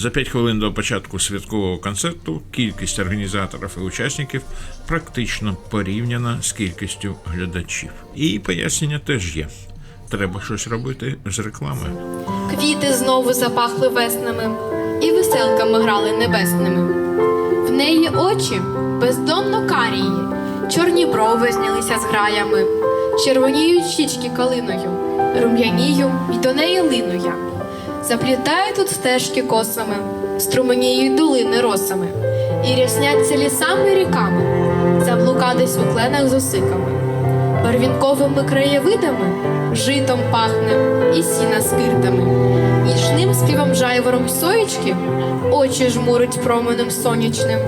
За 5 хвилин до початку святкового концерту кількість організаторів і учасників практично порівняна з кількістю глядачів. І пояснення теж є. Треба щось робити з рекламою. Квіти знову запахли веснами, і веселками грали небесними. В неї очі бездонно карії, чорні брови знялися з граями, червоніють щічки калиною, рум'янію й до неї лину я. Заплітає тут стежки косами, струменіють долини росами, і рясняться лісами ріками, заблука десь у кленах з осиками. Барвінковими краєвидами житом пахне і сіна скиртами, нічним співом жайвором соєчки очі жмурить променем сонячним.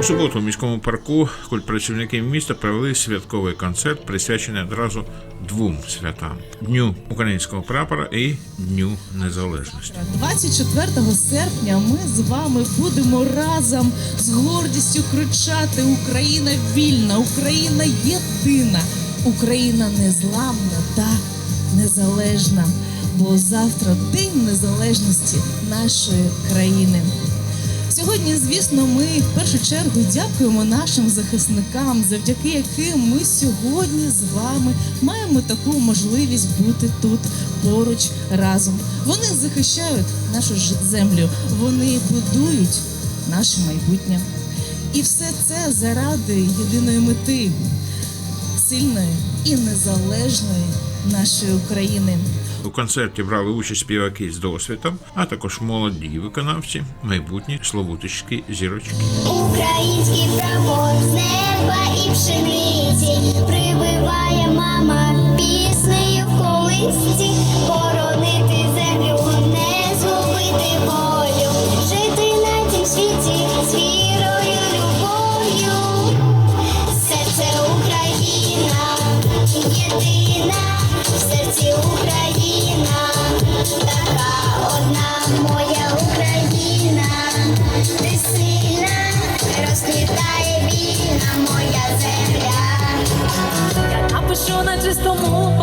У суботу в міському парку культпрацівники міста провели святковий концерт, присвячений одразу двом святам: Дню українського прапора і Дню Незалежності. 24 серпня ми з вами будемо разом з гордістю кричати Україна вільна, Україна єдина, Україна незламна та незалежна. Бо завтра День Незалежності нашої країни. Сьогодні, звісно, ми в першу чергу дякуємо нашим захисникам, завдяки яким ми сьогодні з вами маємо таку можливість бути тут поруч разом. Вони захищають нашу землю, вони будують наше майбутнє. І все це заради єдиної мети сильної і незалежної нашої України. У концерті брали участь співаки з досвідом, а також молоді виконавці, майбутні словутичські зірочки. Український прапор з неба і пшениці прибиває мама піснею в колисці, напишу на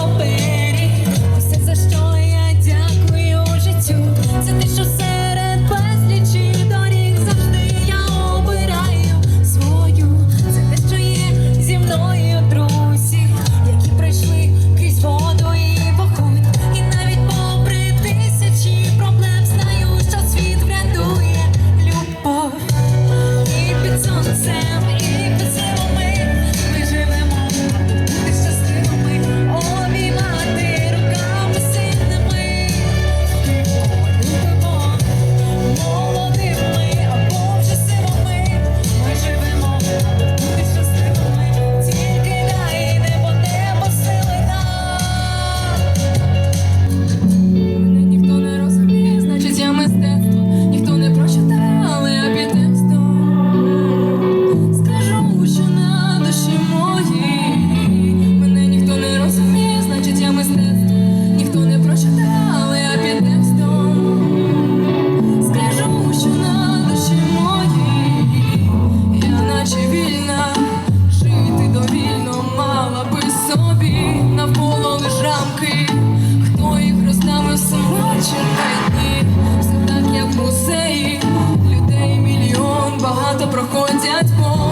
багато проходять повз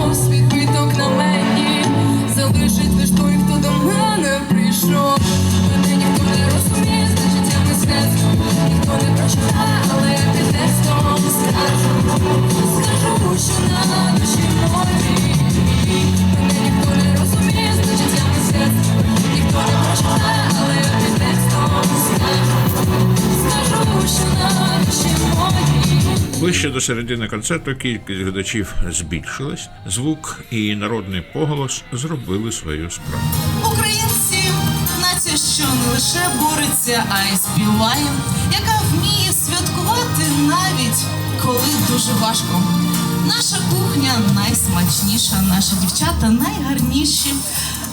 Ближче до середини концерту кількість глядачів збільшилась, звук і народний поголос зробили свою справу. Українці нація, що не лише бореться, а й співає, яка вміє святкувати навіть коли дуже важко. Наша кухня найсмачніша, наші дівчата найгарніші,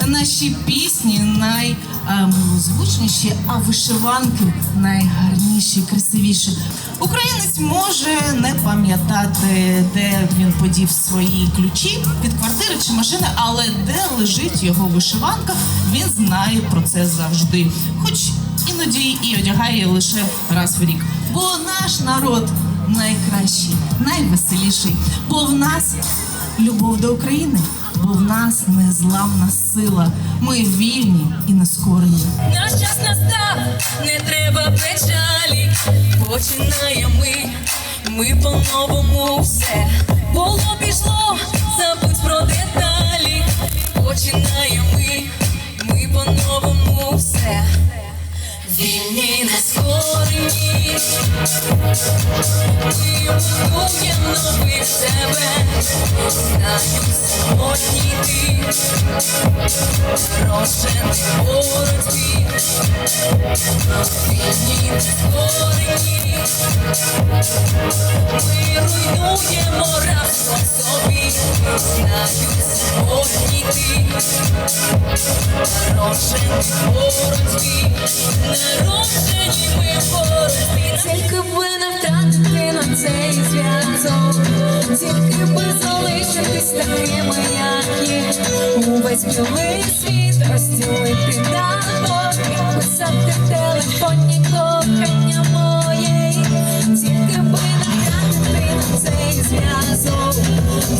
наші пісні наймилозвучніші, а вишиванки найгарніші, красивіші. Українець може не пам'ятати, де він подів свої ключі від квартири чи машини, але де лежить його вишиванка, він знає про це завжди. Хоч іноді і одягає лише раз в рік. Бо наш народ найкращий, найвеселіший. Бо в нас любов до України, бо в нас незламна сила. Ми вільні і нескорені. Наш час настав, не треба печалі. Починаємо ми, ми по-новому все. Було пішло, забудь про деталі. Починаємо ми, ми по-новому все. Вільні не скорені. Ми будуємо нових себе. Знаю сьогодні ти. Рожений боротьбі, вільні не скорені. Ми руйнуємо рабство собі, знаю сьогодні ти. Народжені ми в боротьбі. Тільки би на цей зв'язок, тільки би залишитись такими, як є. Світ розділити на двох, писати в телефоні кохання зв'язок,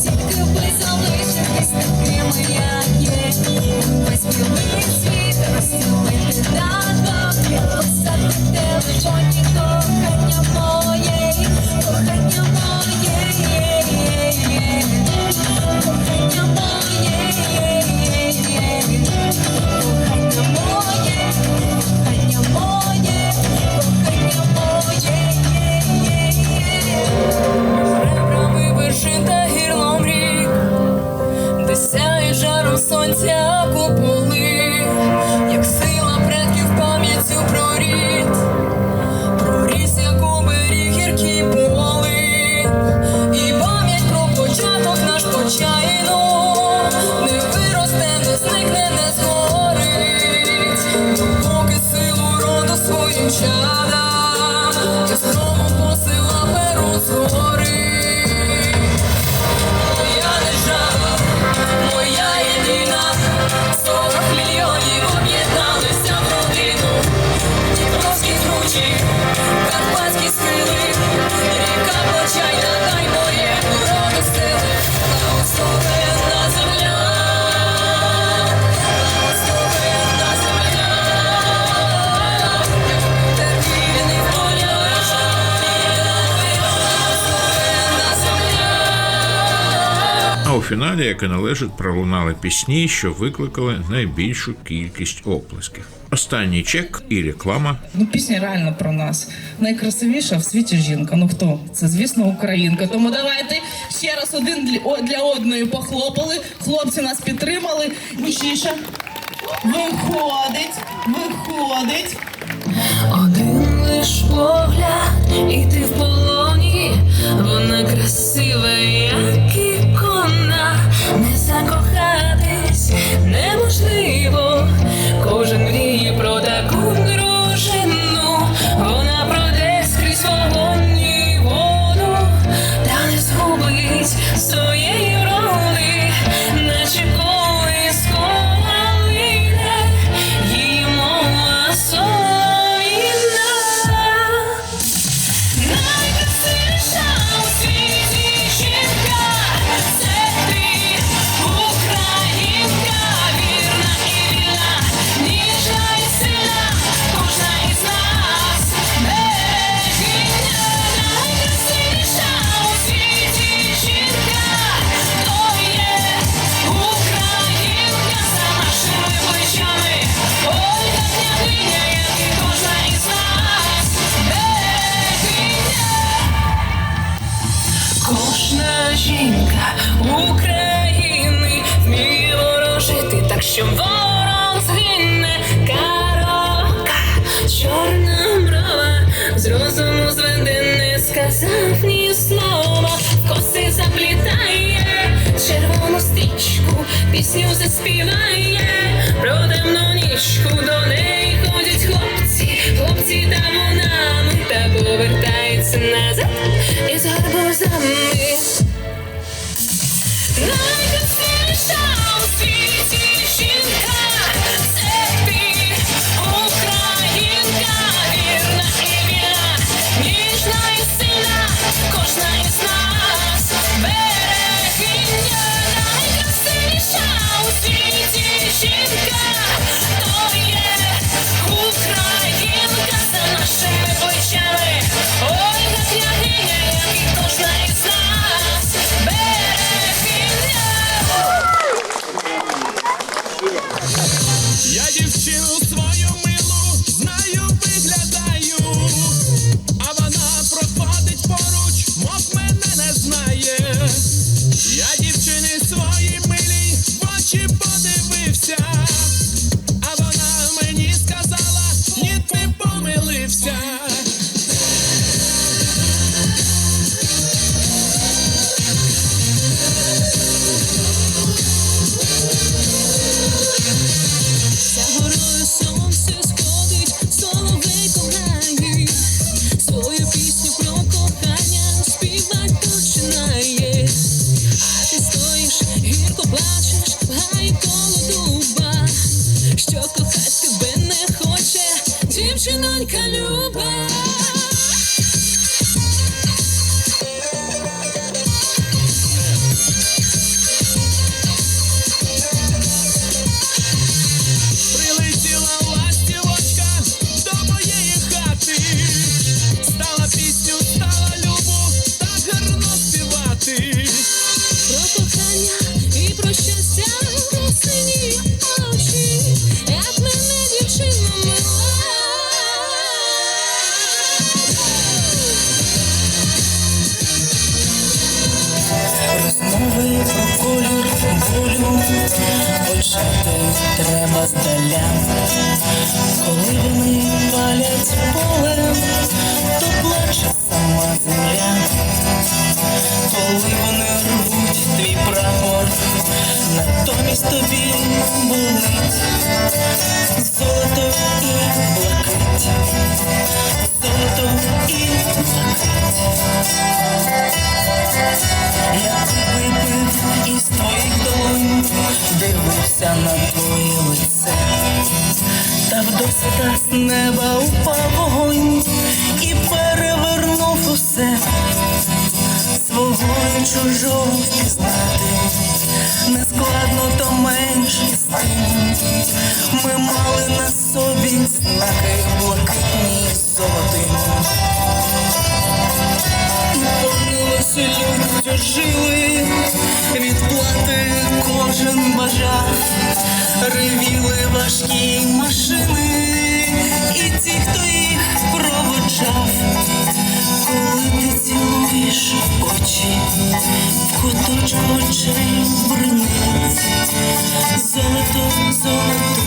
тільки би залишитись такими, як фіналі, як і належить, пролунали пісні, що викликали найбільшу кількість оплесків. Останній чек і реклама Ну, пісня реально про нас. Найкрасивіша в світі жінка. Ну хто? Це, звісно, українка. Тому давайте ще раз один для, одної похлопали. Хлопці нас підтримали. Мужчіша. Виходить, виходить. Один лиш погляд, і ти в полоні, вона красива, пісню заспіває почати треба здаля. Коли вони палять поле, то плаче сама земля. Коли вони рвуть твій прапор, натомість тобі болить кожен ревіли важкі машини, і ті, хто їх проводжав, коли ти цілуєш очі, в куточку очей бринець, золото, золото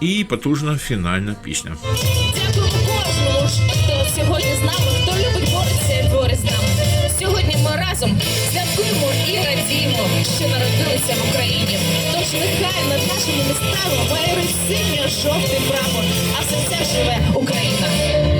І потужна фінальна пісня. Дякую кожному, хто сьогодні з нами, хто любить бореться і з нами. Сьогодні ми разом святкуємо і радіємо, що народилися в Україні. Тож нехай над нашими містами має синьо-жовтий прапор, а все це живе Україна.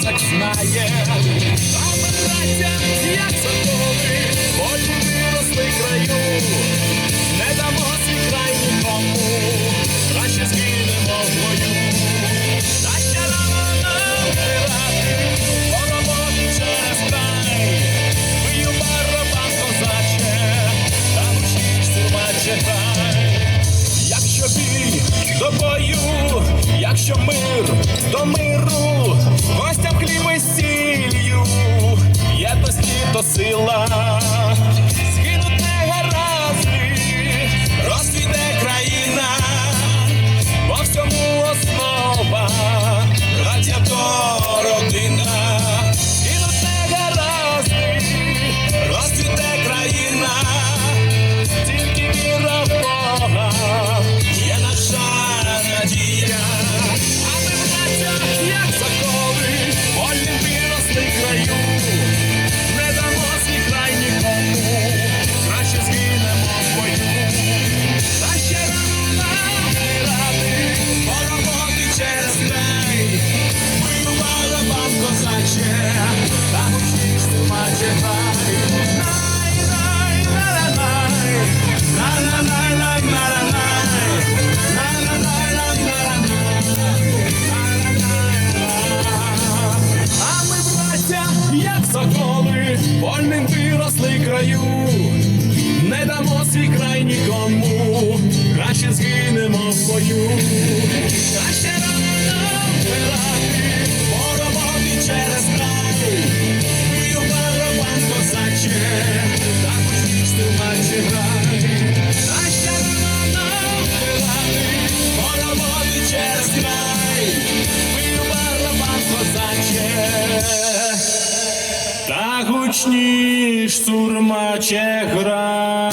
знає, а як соколи, волі виросли краю, не дамо свій край нікому, краще згинемо вольним виросли краю, свій край нікому, краще згинемо в бою, краще рано вмирати, ворогом через край, ми барабан саче, також вічно наче грати, краще рано вмирати, ворогом через край, ми барабан козаче. Та гучніш сурмаче гра.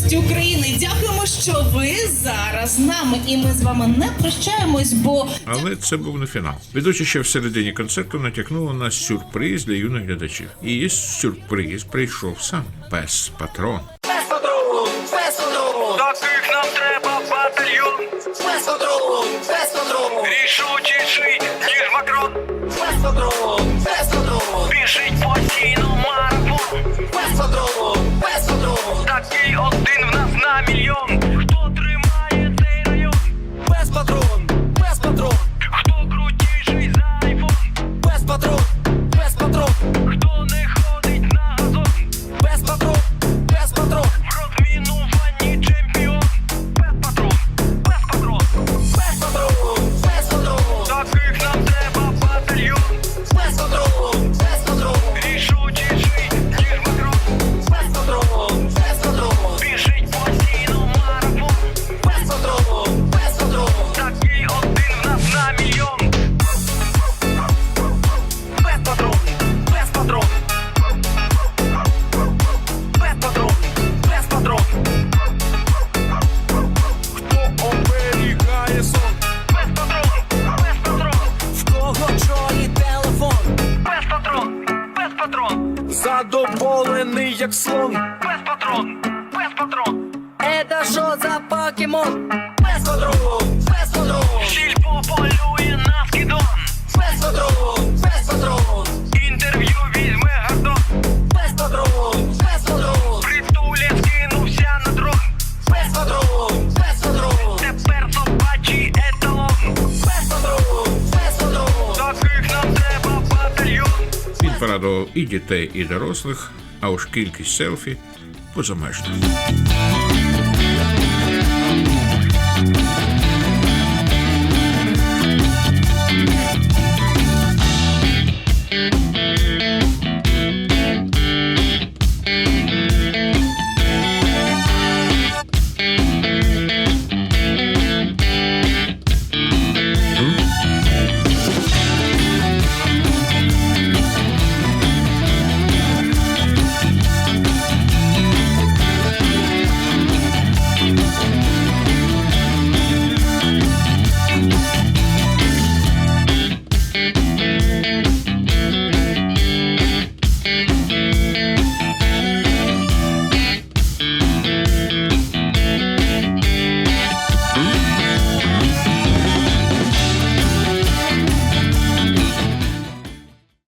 Незалежності України! Дякуємо, що ви зараз з нами, і ми з вами не прощаємось, бо Але це був не фінал. Ведуча ще в середині концерту натякнула на сюрприз для юних глядачів. І сюрприз прийшов сам пес патрон. Без патрон, без патрон, Таких нам треба батальйон, без патрон, без патрон, і дітей, і дорослих, а уж кількість селфі позамежна.